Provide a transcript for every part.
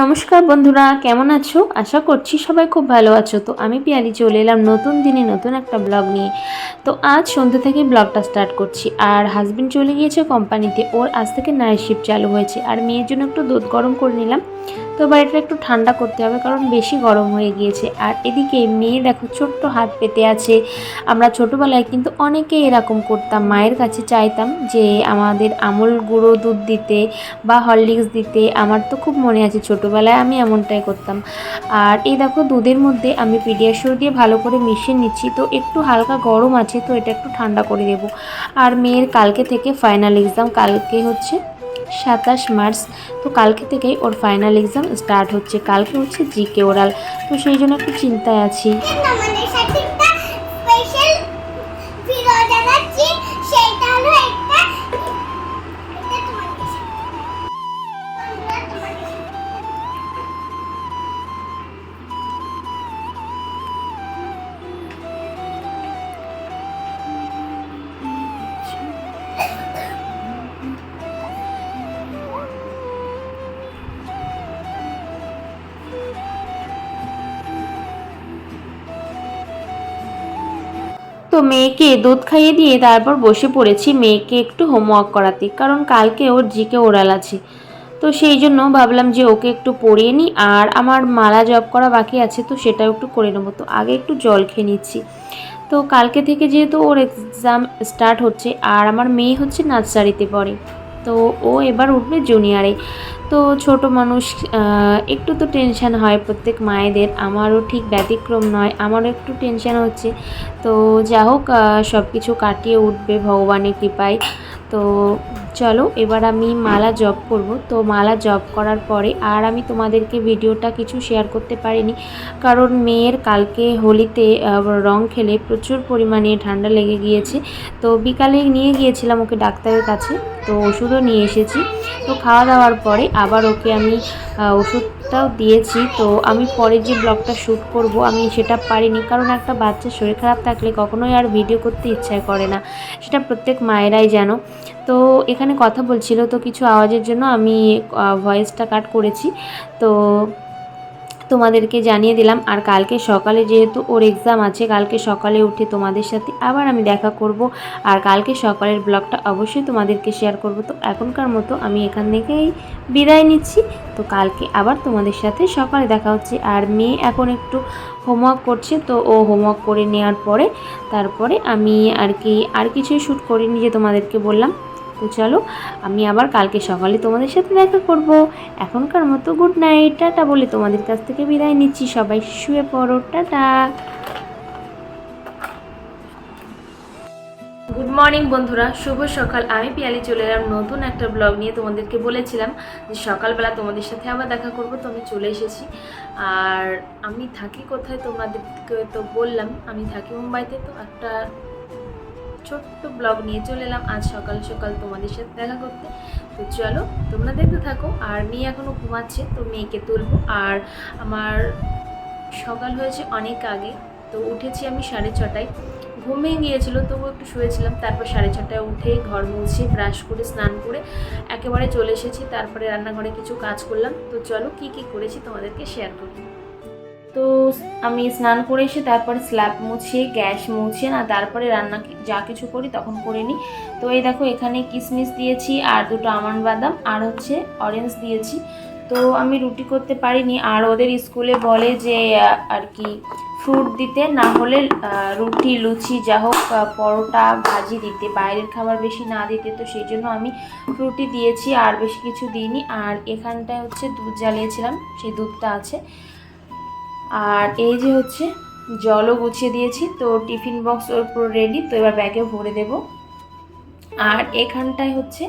নমস্কার বন্ধুরা, কেমন আছো? আশা করছি সবাই খুব ভালো আছো। তো আমি পিয়ালি, চলে এলাম নতুন দিনে নতুন একটা ব্লগ নিয়ে। তো আজ সন্ধ্যে থেকে ব্লগটা স্টার্ট করছি। আর হাজবেন্ড চলে গিয়েছে কোম্পানিতে ওর আজ থেকে নাইট শিফট চালু হয়েছে। আর মেয়ের জন্য একটু দুধ গরম করে নিলাম। তো বাড়িটা একটু ঠান্ডা করতে হবে, কারণ বেশি গরম হয়ে গিয়েছে। আর এদিকে মেয়ে দেখো, ছোট্ট হাত পেতে আছে। আমরা ছোটোবেলায় কিন্তু অনেকে এরকম করতাম। মায়ের কাছে চাইতাম যে আমাদের আমল গুঁড়ো দুধ দিতে বা হরলিক্স দিতে। আমার তো খুব মনে আছে, ছোটোবেলায় আমি এমনটাই করতাম। আর এই দেখো, দুধের মধ্যে আমি পিডিয়াশোর দিয়ে ভালো করে মিশিয়ে নিচ্ছি। তো একটু হালকা গরম আছে, তো এটা একটু ঠান্ডা করে দেবো। আর মেয়ের কালকে থেকে ফাইনাল এক্সাম কালকে হচ্ছে সাতাশ মার্চ। তো কালকে থেকেই ওর ফাইনাল এক্সাম স্টার্ট হচ্ছে। কালকে হচ্ছে জিকে ওরাল তো সেই জন্য একটু চিন্তায় আছি। মেয়েকে দুধ খাইয়ে দিয়ে তারপর বসে পড়েছি। মেয়েকে একটু হোমওয়ার্ক করাতে, কারণ কালকে ওর জিকে ওরাল আছে। তো সেই জন্য ভাবলাম যে ওকে একটু পড়িয়ে নিই, আর আমার মালা জব করা বাকি আছে, তো সেটাও একটু করে নেব। তো আগে একটু জল খেয়ে নিচ্ছি। তো কালকে থেকে যেহেতু ওর এক্সাম স্টার্ট হচ্ছে, আর আমার মেয়ে হচ্ছে নার্সারিতে পড়ে, তো ও এবার উঠবে জুনিয়রে। তো ছোট মানুষ একটু তো টেনশান হয় প্রত্যেক মায়েদের। আমারও ঠিক ব্যতিক্রম নয়, আমারও একটু টেনশান হচ্ছে। তো যা হোক সব কিছু কাটিয়ে উঠবে ভগবানের কৃপায়। তো চলো, এবার আমি মালা জব করব। তো মালা জব করার পরে আর আমি তোমাদেরকে ভিডিওটা কিছু শেয়ার করতে পারিনি। কারণ মেয়ের কালকে হোলিতে রং খেলে প্রচুর পরিমাণে ঠান্ডা লেগে গিয়েছে। তো বিকালে নিয়ে গিয়েছিলাম ওকে ডাক্তারের কাছে। তো ওষুধও নিয়ে এসেছি। তো খাওয়া দাওয়ার পরে আবার ওকে আমি ওষুধটাও দিয়েছি। তো আমি পরে যে ব্লগটা শ্যুট করব, আমি সেটা পারিনি। কারণ একটা বাচ্চার শরীর খারাপ থাকলে কখনোই আর ভিডিও করতে ইচ্ছা করে না। সেটা প্রত্যেক মায়েরাই জানো। তো এখানে কথা বলছিল, তো কিছু আওয়াজের জন্য আমি ভয়েসটা কাট করেছি। তো তোমাদেরকে জানিয়ে দিলাম, আর কালকে সকালে যেহেতু ওর এক্সাম আছে, কালকে সকালে উঠে তোমাদের সাথে আবার আমি দেখা করব। আর কালকে সকালের ব্লগটা অবশ্যই তোমাদেরকে শেয়ার করব। তো এখনকার মতো আমি এখান থেকেই বিদায় নিচ্ছি। তো কালকে আবার তোমাদের সাথে সকালে দেখা হচ্ছে। আর মেয়ে এখন একটু হোমওয়ার্ক করছে, তো ও হোমওয়ার্ক করে নেওয়ার পরে, তারপরে আমি আর কি আর কিছুই শ্যুট করিনি যে তোমাদেরকে বললাম। তো চলো, আমি আবার কালকে সকালে তোমাদের সাথে দেখা করব। এখনকার মতো গুড নাইট টাটা বলে তোমাদের কাছ থেকে বিদায় নিচ্ছি। সবাই শুয়ে পড়ো, টাটা। গুড মর্নিং বন্ধুরা, শুভ সকাল। আমি পিয়ালি চলে এলাম নতুন একটা ব্লগ নিয়ে। তোমাদেরকে বলেছিলাম যে সকালবেলা তোমাদের সাথে আবার দেখা করব, তো আমি চলে এসেছি। আর আমি থাকি কোথায় তোমাদেরকে তো বললাম, আমি থাকি মুম্বাইতে, তো একটা ছোট্ট ব্লগ নিয়ে চলে এলাম। আজ সকাল সকাল তোমাদের সাথে দেখা করতে। তো চলো, তোমরা দেখতে থাকো। আর মেয়ে এখনও ঘুমাচ্ছে, তো মেয়েকে তুলবো। আর আমার সকাল হয়েছে অনেক আগে, তো উঠেছি আমি সাড়ে ছটায়। ঘুমিয়ে গিয়েছিল তবু একটু শুয়েছিলাম। তারপর সাড়ে ছটায় উঠে ঘর মুছে, ব্রাশ করে, স্নান করে একেবারে চলে এসেছি। তারপরে রান্নাঘরে কিছু কাজ করলাম। তো চলো, কি কি করেছি তোমাদেরকে শেয়ার করি তো আমি স্নান করে এসে তারপরে স্ল্যাব মুছে গ্যাস মুছে না, তারপরে রান্না যা কিছু করি তখন করে নিই। তো এই দেখো, এখানে কিশমিশ দিয়েছি আর দুটো আমন্ড বাদাম আর হচ্ছে অরেঞ্জ দিয়েছি। তো আমি রুটি করতে পারিনি। আর ওদের স্কুলে বলে যে আর কি ফ্রুট দিতে, না হলে রুটি, লুচি, যা হোক পরোটা, ভাজি দিতে, বাইরের খাবার বেশি না দিতে। তো সেই জন্য আমি ফ্রুটি দিয়েছি আর বেশি কিছু দিইনি। আর এখানটায় হচ্ছে দুধ জ্বালিয়েছিলাম, সেই দুধটা আছে। আর এই যে হচ্ছে জলও গুছিয়ে দিয়েছি, তো টিফিন বক্স ওর পুরো রেডি তো এবার ব্যাগে ভরে দেব। আর এখানটায় হচ্ছে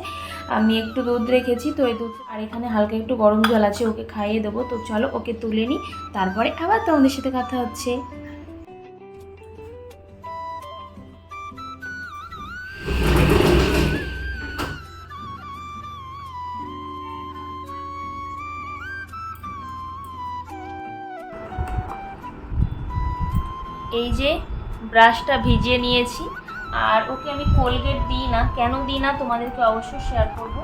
আমি একটু দুধ রেখেছি, তো এই দুধ আর এখানে হালকা একটু গরম জল আছে, ওকে খাইয়ে দেবো। তো চলো ওকে তুলে নিই, তারপরে আবার তোমাদের সাথে কথা হচ্ছে। এই যে ব্রাশটা ভিজিয়ে নিয়েছি। আর ওকে আমি কোলগেট দিই না। কেন দিই না তোমাদেরকে অবশ্যই শেয়ার করব।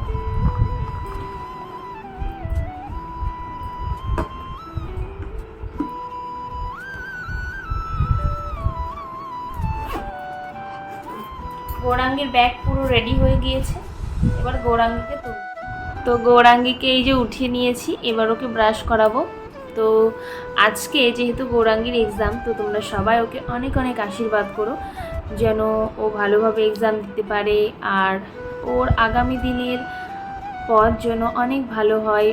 গৌরাঙ্গের ব্যাগ পুরো রেডি হয়ে গিয়েছে। এবার গৌরাঙ্গিকে তুলব। তো গৌরাঙ্গিকে এই যে উঠিয়ে নিয়েছি। এবার ওকে ব্রাশ করাবো। তো আজকে যেহেতু গৌরাঙ্গীর এক্সাম তো তোমরা সবাই ওকে অনেক অনেক আশীর্বাদ করো যেন ও ভালোভাবে এক্সাম দিতে পারে আর ওর আগামী দিনের পথ যেন অনেক ভালো হয়।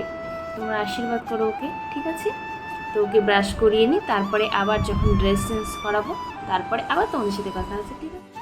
তোমরা আশীর্বাদ করো ওকে, ঠিক আছে? তো ওকে ব্রাশ করিয়ে নিই, তারপরে আবার যখন ড্রেস চেঞ্জ করাবো, তারপরে আবার তোমাদের সাথে কথা আছে ঠিক আছে?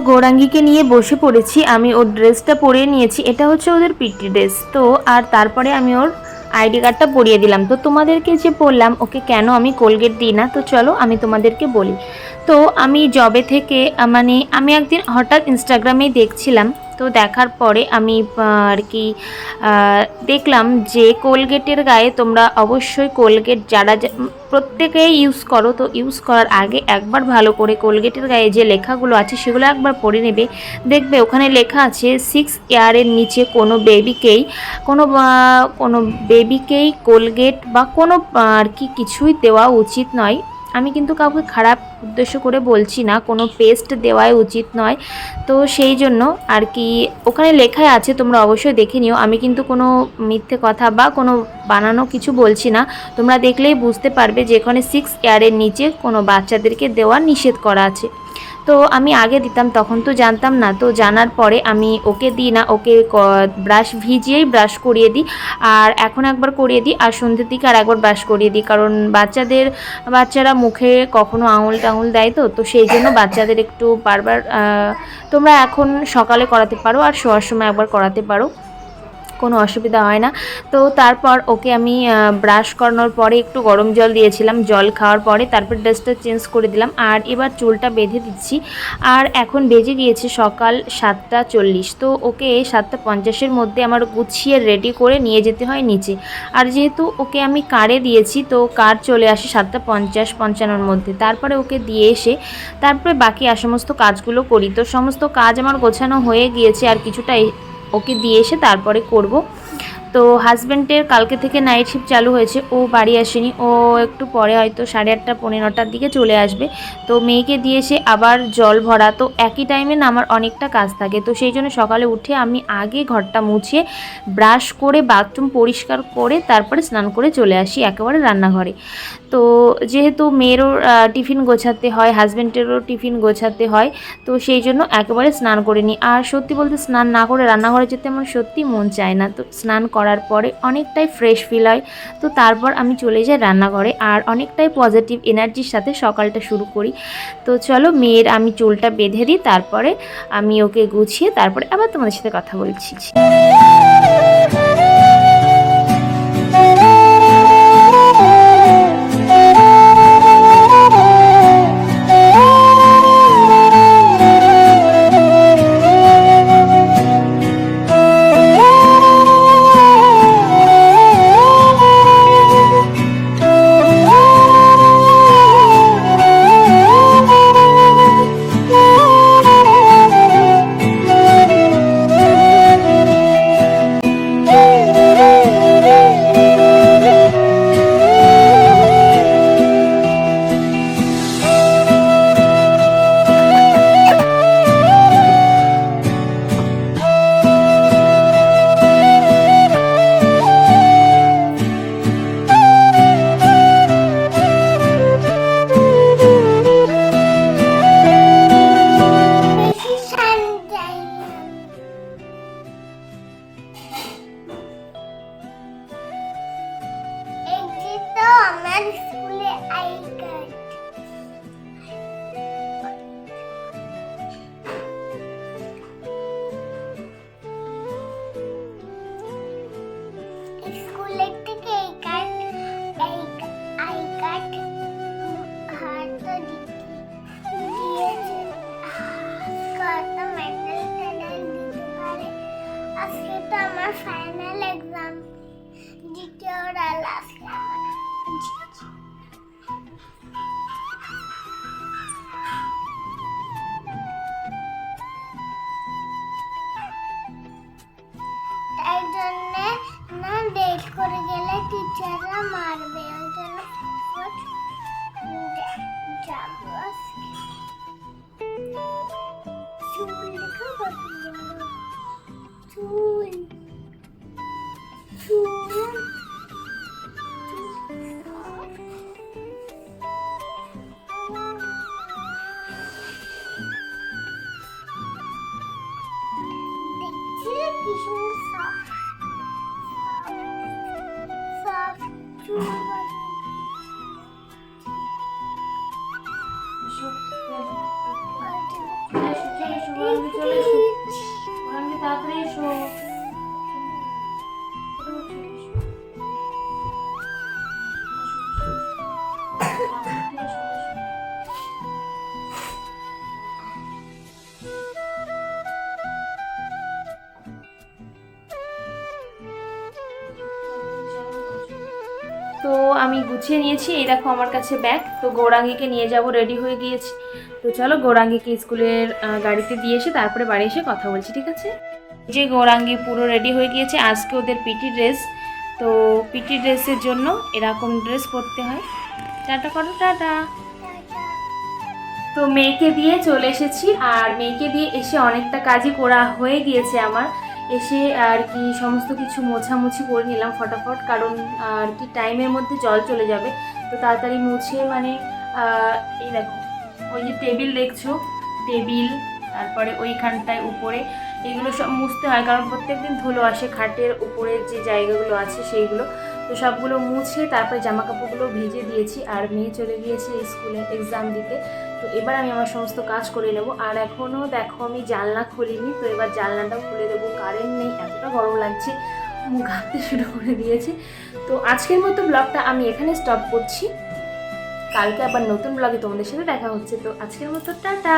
গৌরাঙ্গীকে নিয়ে বসে পড়েছি, আমি ওর ড্রেসটা পরিয়ে নিয়েছি, এটা হচ্ছে ওদের পিটি ড্রেস। তো, আর তারপরে আমি ওর আইডি কার্ডটা পরিয়ে দিলাম। তো তোমাদেরকে যে বললাম, ওকে কেন আমি কোলগেট দিই না? তো চলো, আমি তোমাদেরকে বলি। তো আমি জবে থেকে মানে আমি একদিন হঠাৎ ইনস্টাগ্রামেই দেখছিলাম তো দেখার পরে আমি আর কি দেখলাম যে কোলগেটের গায়ে তোমরা অবশ্যই কোলগেট যারা প্রত্যেকেই ইউজ করো। তো ইউজ করার আগে একবার ভালো করে কোলগেটের গায়ে যে লেখাগুলো আছে সেগুলো একবার পড়ে নেবে। দেখবে ওখানে লেখা আছে সিক্স ইয়ারের নিচে কোনো বেবিকেই কোনো কোনো বেবিকেই কোলগেট বা কোনো আর কি কিছুই দেওয়া উচিত নয়। আমি কিন্তু কাউকে খারাপ উদ্দেশ্য করে বলছি না, কোনো পেস্ট দেওয়াই উচিত নয়। তো সেই জন্য আর কি ওখানে লেখায় আছে, তোমরা অবশ্যই দেখে নিও। আমি কিন্তু কোনো মিথ্যে কথা বা কোনো বানানো কিছু বলছি না। তোমরা দেখলেই বুঝতে পারবে যে এখানে সিক্স ইয়ারের নিচে কোনো বাচ্চাদেরকে দেওয়া নিষেধ করা আছে। তো আমি আগে দিতাম, তখন তো জানতাম না। তো জানার পরে আমি ওকে দিই না, ওকে ব্রাশ ভিজিয়েই ব্রাশ করিয়ে দিই। আর এখন একবার করিয়ে দিই, আর সন্ধ্যের দিকে আর একবার ব্রাশ করিয়ে দিই। কারণ বাচ্চাদের, বাচ্চারা মুখে কখনো আঙুল টাঙুল দেয় তো তো সেই জন্য বাচ্চাদের একটু বারবার তোমরা এখন সকালে করাতে পারো, আর শোয়ার সময় একবার করাতে পারো। কোনো অসুবিধা হয় না। তো তারপর ওকে আমি ব্রাশ করানোর পরে একটু গরম জল দিয়েছিলাম, জল খাওয়ার পরে তারপর ড্রেসটা চেঞ্জ করে দিলাম। আর এবার চুলটা বেঁধে দিচ্ছি। আর এখন বেজে গিয়েছে সকাল সাতটা চল্লিশ। তো ওকে সাতটা পঞ্চাশের মধ্যে আমার গুছিয়ে রেডি করে নিয়ে যেতে হয় নিচে। আর যেহেতু ওকে আমি কারে দিয়েছি, তো কার চলে আসে সাতটা পঞ্চাশ, পঞ্চান্নর মধ্যে। তারপরে ওকে দিয়ে এসে তারপরে বাকি আর সমস্ত কাজগুলো করি। তো সমস্ত কাজ আমার গোছানো হয়ে গিয়েছে, আর কিছুটা ওকে দিয়ে এসে তারপরে করব। তো হাজব্যান্ডের কালকে থেকে নাইট শিফট চালু হয়েছে, ও বাড়ি আসেনি। ও একটু পরে হয়তো সাড়ে আটটা, পৌনে নটার দিকে চলে আসবে। তো মেয়েকে দিয়ে এসে আবার জল ভরা, তো একই টাইমে না আমার অনেকটা কাজ থাকে। তো সেই জন্য সকালে উঠে আমি আগে ঘরটা মুছে ব্রাশ করে বাথরুম পরিষ্কার করে, তারপরে স্নান করে চলে আসি একেবারে রান্নাঘরে। তো যেহেতু মেয়েরও টিফিন গোছাতে হয় হাজব্যান্ডেরও টিফিন গোছাতে হয়, তো সেই জন্য একেবারে স্নান করে নিই। আর সত্যি বলতে স্নান না করে রান্নাঘরে যেতে আমার সত্যি মন চায় না। তো স্নান করার পরে অনেকটাই ফ্রেশ ফিল হয়। তো তারপর আমি চলে যাই রান্নাঘরে আর অনেকটাই পজিটিভ এনার্জির সাথে সকালটা শুরু করি। তো চলো মেয়ের আমি চুলটা বেঁধে দিই, তারপরে আমি ওকে গুছিয়ে তারপরে আবার তোমাদের সাথে কথা বলছি। তো আমি গুছিয়ে নিয়েছি, এই দেখো আমার কাছে ব্যাগ। তো গৌরাঙ্গিকে নিয়ে যাব, রেডি হয়ে গিয়েছি। তো চলো গৌরাঙ্গিকে স্কুলের গাড়িতে দিয়ে এসে তারপরে বাড়ি এসে কথা বলছি, ঠিক আছে? যে গৌরাঙ্গি পুরো রেডি হয়ে গিয়েছে। আজকে ওদের পিটি ড্রেস তো পিটি ড্রেসের জন্য এরকম ড্রেস পরতে হয়। টাটা করো, টাটা। তো মেয়েকে দিয়ে চলে এসেছি। আর মেয়েকে দিয়ে এসে অনেকটা কাজই করা হয়ে গিয়েছে আমার। এসে আর কি সমস্ত কিছু মোছামুছি করে নিলাম ফটাফট, কারণ আর কি টাইমের মধ্যে জল চলে যাবে। তো তাড়াতাড়ি মুছে মানে এই দেখো, ওই যে টেবিল দেখছ? টেবিল তারপরে ওইখানটায় উপরে। এগুলো সব মুছতে হয়, কারণ প্রত্যেকদিন ধুলো আসে, খাটের উপরের যে জায়গাগুলো আছে সেইগুলো। তো সবগুলো মুছে তারপরে জামা কাপড়গুলো ভিজে দিয়েছি আর মেয়ে চলে গিয়েছে স্কুলে এক্সাম দিতে। তো এবার আমি আমার সমস্ত কাজ করে নেব। আর এখনও দেখো আমি জানলা খুলিনি, তো এবার জানলাটাও খুলে দেবো। কারেন্ট নেই, এতটা গরম লাগছে মুখ ঘামতে শুরু করে দিয়েছে। তো আজকের মতো ব্লগটা আমি এখানে স্টপ করছি। কালকে আবার নতুন ব্লগে তোমাদের সাথে দেখা হচ্ছে। তো আজকের মতো, টাটা!